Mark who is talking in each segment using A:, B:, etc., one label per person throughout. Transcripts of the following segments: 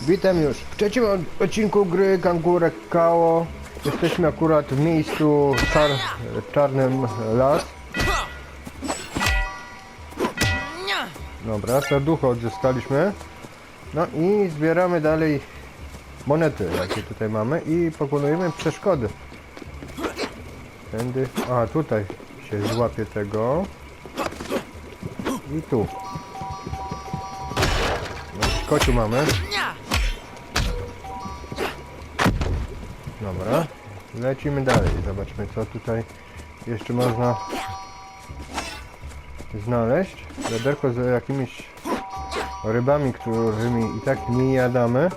A: Witam już w trzecim od- odcinku gry Kangurek Kao. Jesteśmy akurat w miejscu czar, Czarnym Las. Dobra, serducho odzyskaliśmy. No i zbieramy dalej monety, jakie tutaj mamy i pokonujemy przeszkody. Tędy, a tutaj się złapie tego. I tu. No, kociu mamy. Dobra, lecimy dalej. Zobaczmy co tutaj jeszcze można znaleźć. Wiaderko z jakimiś rybami, którymi i tak nie jadamy.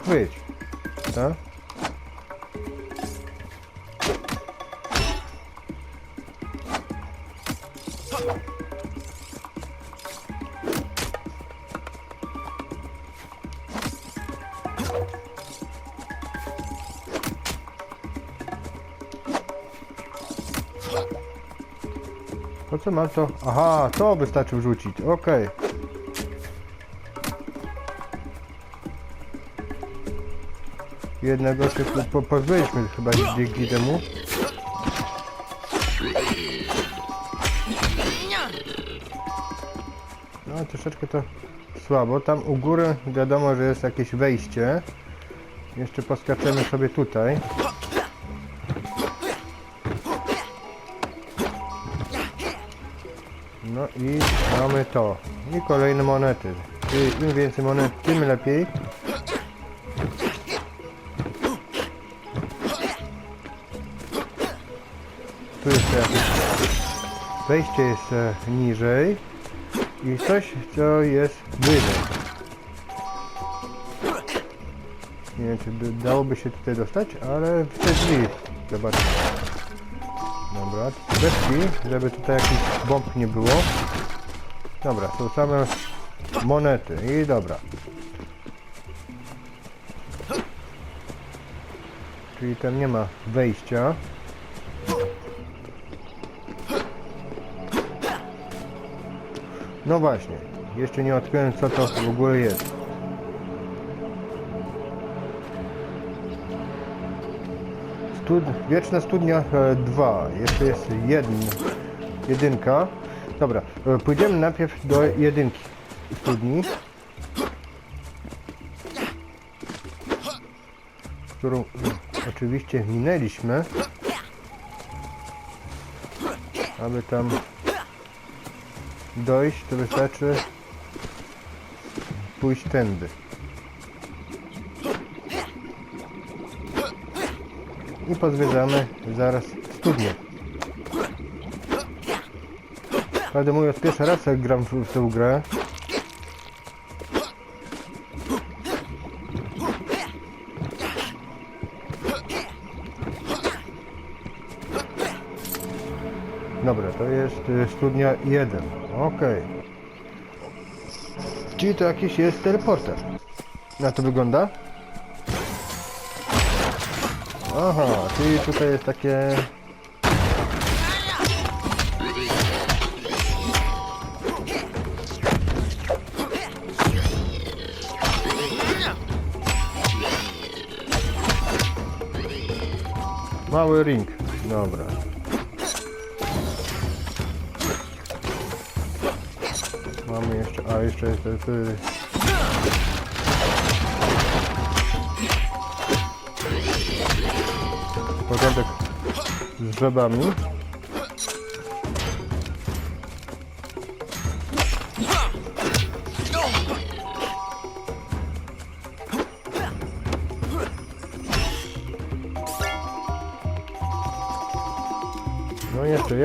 A: Chwyć. Tak? Po co mam to? Aha, to wystarczy wrzucić. Okej. Jednego się po, po, pozbyliśmy chyba dzięki temu. No troszeczkę to słabo. Tam u góry wiadomo, że jest jakieś wejście. Jeszcze poskaczemy sobie tutaj. To. I kolejne monety. Czyli im więcej monet, tym lepiej. Tu jeszcze jakieś wejście jest e, niżej. I coś, co jest wyżej. Nie wiem, czy by dałoby się tutaj dostać, ale w te drzwi. Zobaczmy. Dobra, bez drzwi, żeby tutaj jakiś bomb nie było. Dobra, są same monety i dobra. Czyli tam nie ma wejścia. No właśnie, jeszcze nie odkryłem co to w ogóle jest. Stud Wieczna studnia 2. Jeszcze jest jeden, jedynka. Dobra, e, pójdziemy najpierw do jedynki studni. Którą oczywiście minęliśmy. Aby tam dojść, to wystarczy pójść tędy. i pozwiedzamy zaraz studnię. Prawdę mówiąc, pierwszy raz jak gram w, w tę grę. Dobra, to jest y, studnia 1. Okej. Czyli to jakiś jest teleporter. Na to wygląda? Aha, czyli tutaj jest takie... Mały ring. Dobra. Mamy jeszcze... A, jeszcze jest... To, to, porządek z żabami.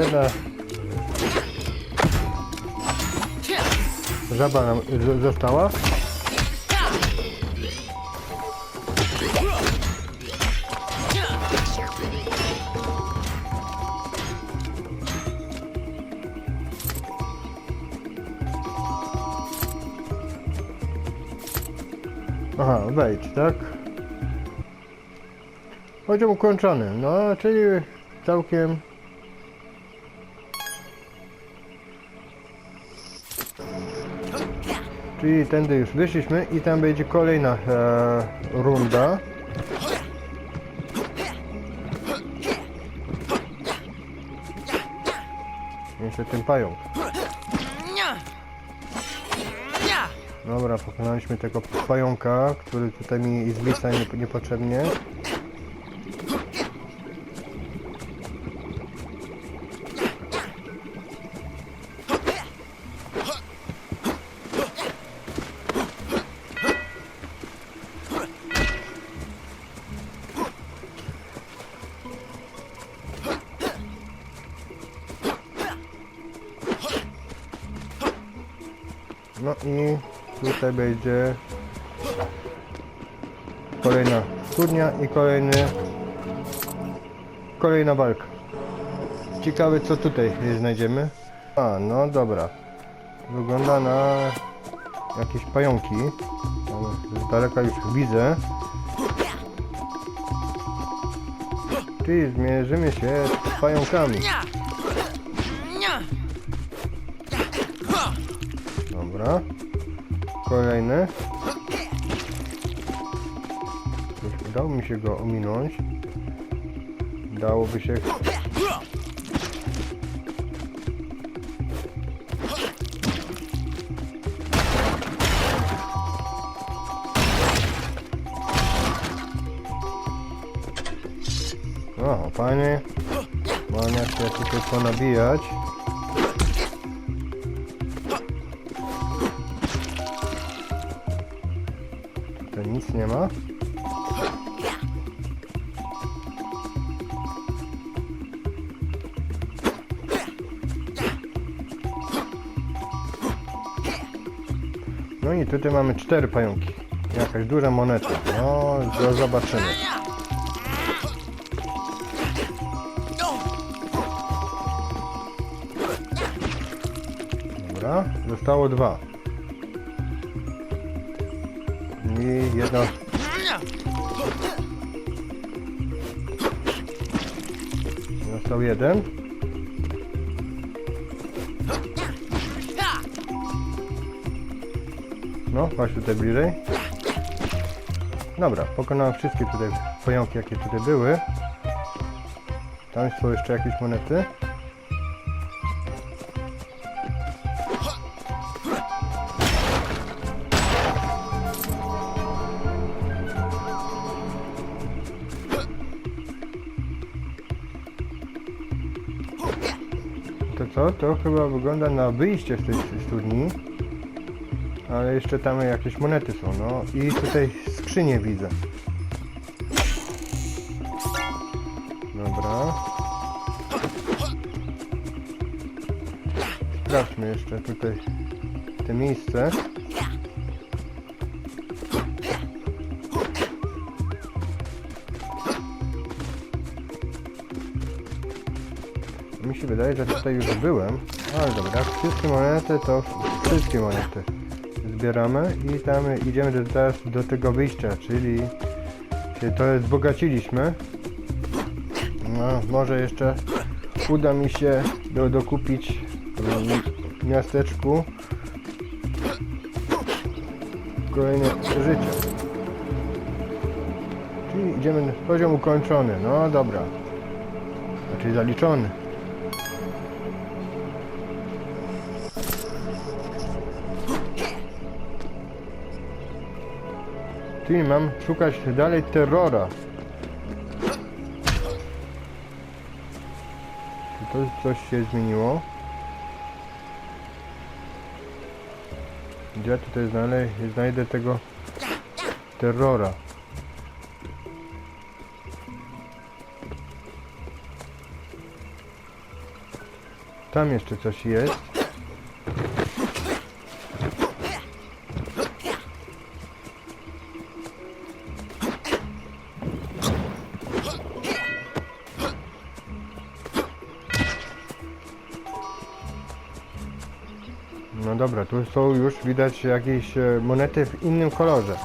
A: Jedna żaba nam została. Aha, wejdź, tak? Poziom ukończony, no czyli całkiem Czyli tędy już wyszliśmy i tam będzie kolejna e, runda. Jeszcze ten pająk. Dobra, pokonaliśmy tego pająka, który tutaj mi nie, niepotrzebnie. Będzie kolejna studnia i kolejny kolejna walka. Ciekawe co tutaj znajdziemy. A, no dobra. Wygląda na jakieś pająki. Z daleka już widzę. Czyli zmierzymy się z pająkami. Dobra. Kolejny. Już Udało mi się go ominąć. Dałoby się... O, fajnie. Można się tutaj ponabijać. Nic nie ma. No i tutaj mamy cztery pająki. Jakaś duża moneta. No, do zobaczenia. Dobra, zostało dwa. I jedno Został jeden. No, chodź tutaj bliżej. Dobra, pokonałem wszystkie tutaj pająki, jakie tutaj były. Tam są jeszcze jakieś monety. To chyba wygląda na wyjście z tej studni. Ale jeszcze tam jakieś monety są, no. I tutaj skrzynię widzę. Dobra. Sprawdźmy jeszcze tutaj te miejsce. Się wydaje, że tutaj już byłem. Ale dobra, wszystkie monety to wszystkie monety zbieramy i tam idziemy do, teraz do tego wyjścia, czyli się to wzbogaciliśmy. No, może jeszcze uda mi się do, dokupić w miasteczku kolejne życie. Czyli idziemy poziom ukończony. No dobra. Znaczy zaliczony. Czyli mam szukać dalej terrora. Czy to coś się zmieniło? Gdzie ja tutaj znajdę, znajdę tego terrora? Tam jeszcze coś jest. Dobra, tu są już widać jakieś e, monety w innym kolorze.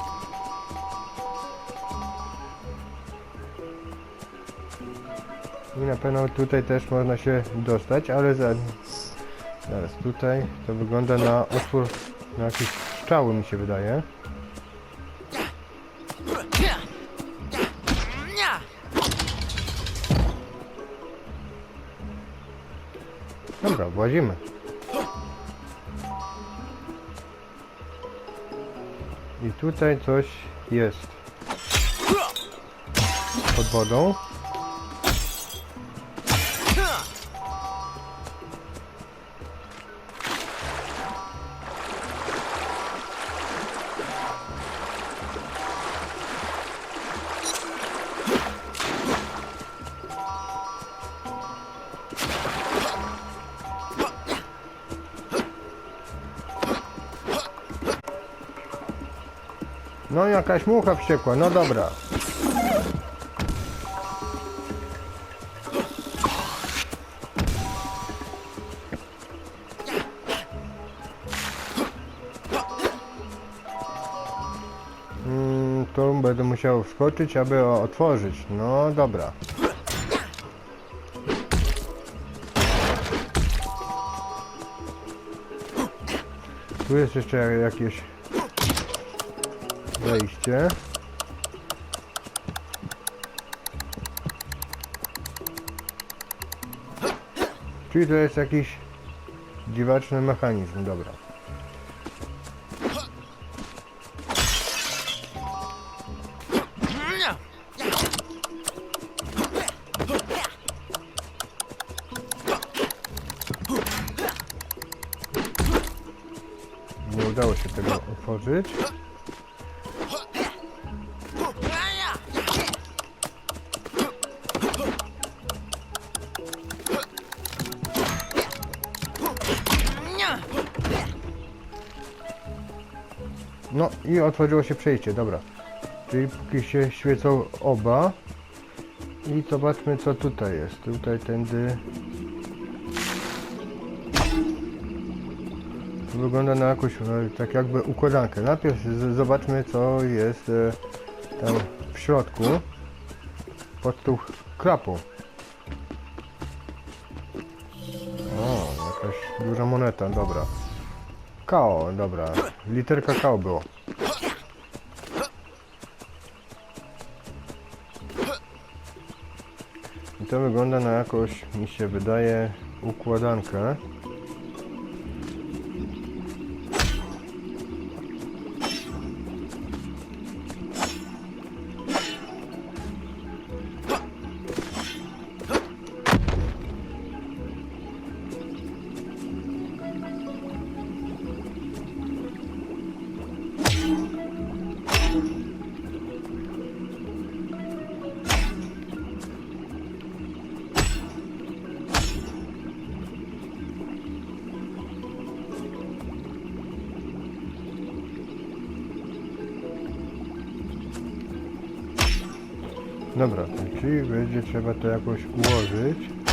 A: I na pewno tutaj też można się dostać, ale za... Zaraz tutaj to wygląda na otwór, na jakiś strzały mi się wydaje. Dobra, włazimy. I tutaj coś jest. Pod wodą. Jakaś mucha wściekła, no dobra. Mm, tu będę musiał wskoczyć, aby otworzyć. No dobra. Tu jest jeszcze jakieś wejście. Czyli to jest jakiś dziwaczny mechanizm, dobra. Nie udało się tego otworzyć. I otworzyło się przejście, dobra. Czyli póki się świecą oba. I zobaczmy co tutaj jest. Tutaj tędy. Wygląda na jakąś e, tak jakby układankę. Najpierw zobaczmy co jest e, tam w środku. Pod tą klapą. O, jakaś duża moneta, dobra. KO, dobra. Literka KO było. I to wygląda na jakąś, mi się wydaje, układankę. Dobra, czyli będzie trzeba to jakoś ułożyć.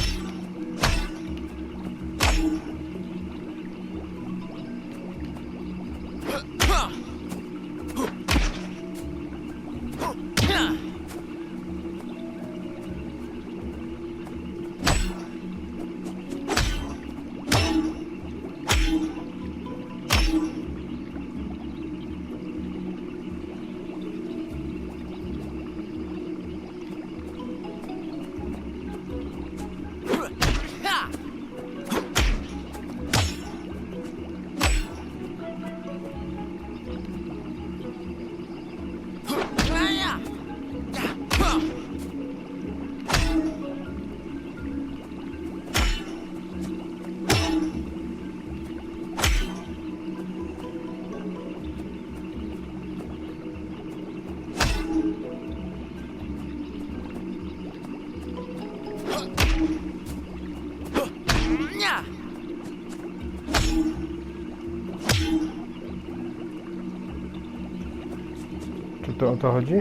A: To o to chodzi?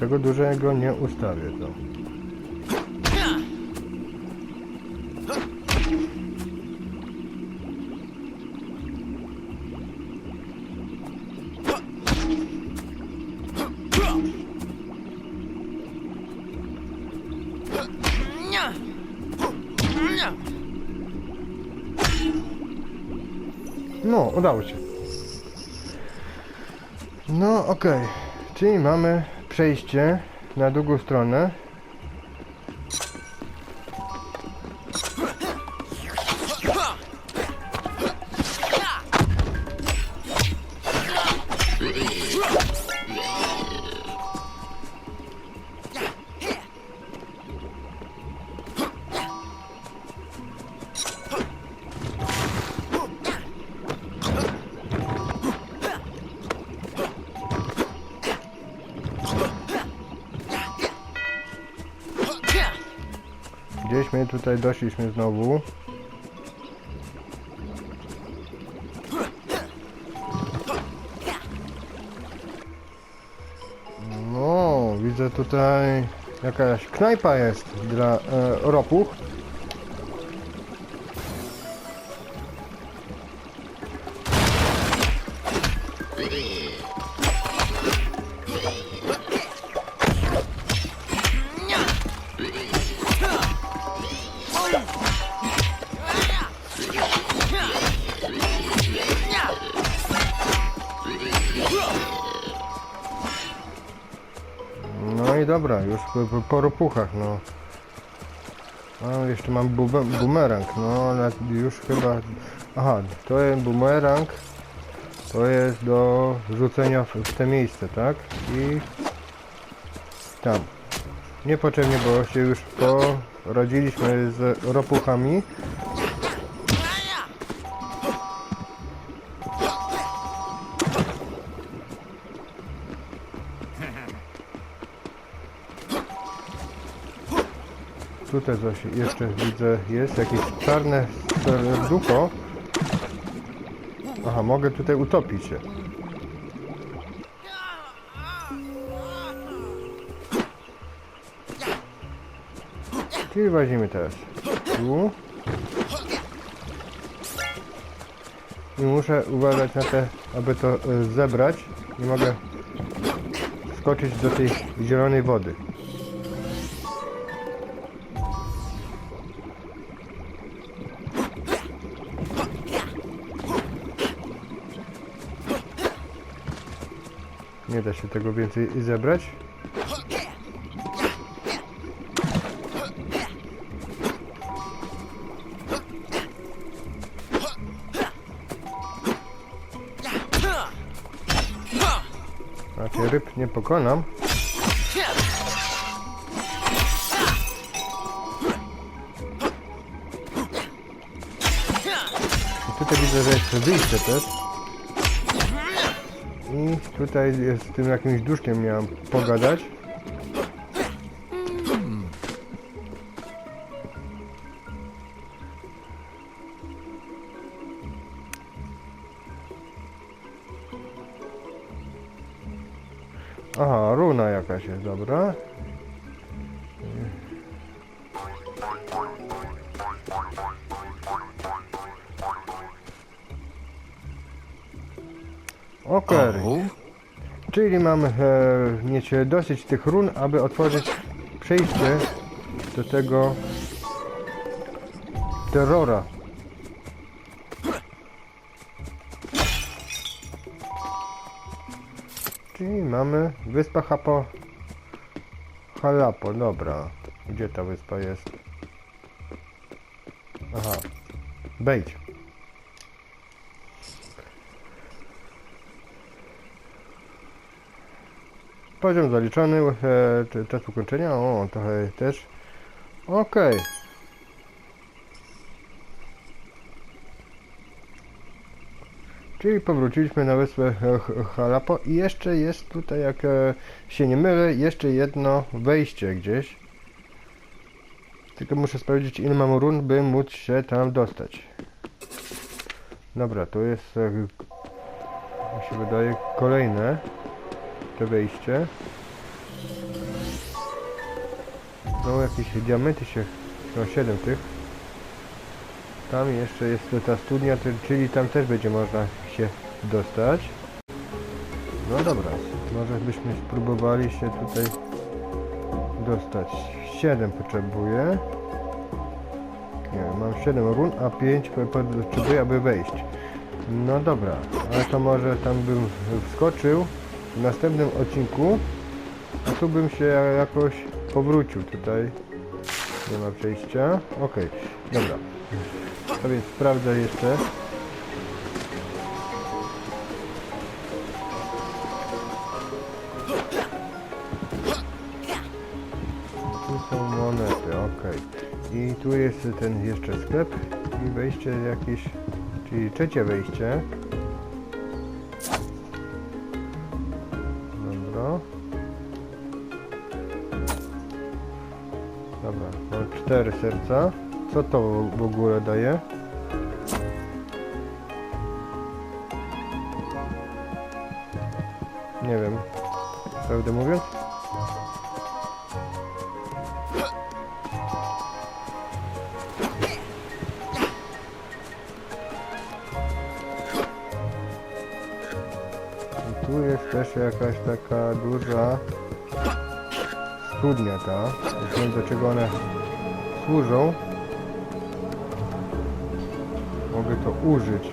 A: Tego dużego nie ustawię to. No, udało się. No, okej. Czyli mamy przejście na drugą stronę. Gdzieś my tutaj doszliśmy znowu. No, widzę tutaj jakaś knajpa jest dla e, ropuch. Dobra, już po, po, po ropuchach, no. A jeszcze mam bu bumerang, no ale już chyba... Aha, to jest bumerang. To jest do rzucenia w, w te miejsce, tak? I... Tam. Niepotrzebnie, bo się już poradziliśmy z ropuchami. Tutaj coś jeszcze widzę jest, jakieś czarne serducho. Aha, mogę tutaj utopić się. Czyli weźmiemy teraz tu. I muszę uważać na te, aby to e, zebrać. Nie mogę skoczyć do tej zielonej wody. Się tego więcej zebrać. Znaczy ryb nie pokonam. I tutaj widzę, że jest wyjście też. I tutaj jest z tym jakimś duszkiem miałem pogadać. Aha, runa jakaś jest, dobra. Okej. Czyli mamy e, mieć dosyć tych run, aby otworzyć przejście do tego terrora. Czyli mamy wyspa Hapo Halapo, dobra. Gdzie ta wyspa jest? Aha. Bejdź. Poziom zaliczony, e, czas ukończenia, o, trochę też. Okej. Czyli powróciliśmy na wyspę Halapo i jeszcze jest tutaj, jak e, się nie mylę, jeszcze jedno wejście gdzieś. Tylko muszę sprawdzić ile mam run, by móc się tam dostać. Dobra, to jest, e, mi się wydaje, kolejne to wejście. No jakieś diamenty się, no 7 tych. Tam jeszcze jest ta studnia, czyli tam też będzie można się dostać. No dobra, może byśmy spróbowali się tutaj dostać. 7 potrzebuję. Nie Mam 7 run, a 5 potrzebuję, aby wejść. No dobra, ale to może tam bym wskoczył w następnym odcinku, a tu bym się jakoś powrócił. Tutaj nie ma przejścia. Okej, dobra. To więc sprawdzę jeszcze. Tu są monety, okej. I tu jest ten jeszcze sklep i wejście jakieś, czyli trzecie wejście. 4 serca. Co to w ogóle daje? Nie wiem. Prawdę mówiąc? I tu jest też jakaś taka duża studnia ta. Nie wiem do czego ona służą. Mogę to użyć.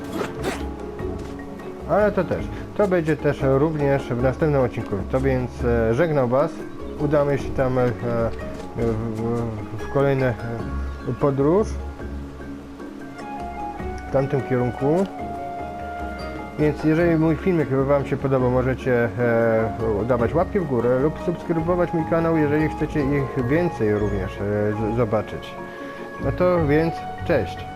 A: Ale to też. To będzie też również w następnym odcinku. To więc e, żegnam Was. Udamy się tam e, w, kolejne e, podróż w tamtym kierunku. Więc jeżeli mój filmik Wam się podobał, możecie e, dawać łapki w górę lub subskrybować mój kanał, jeżeli chcecie ich więcej również e, zobaczyć. No to więc cześć!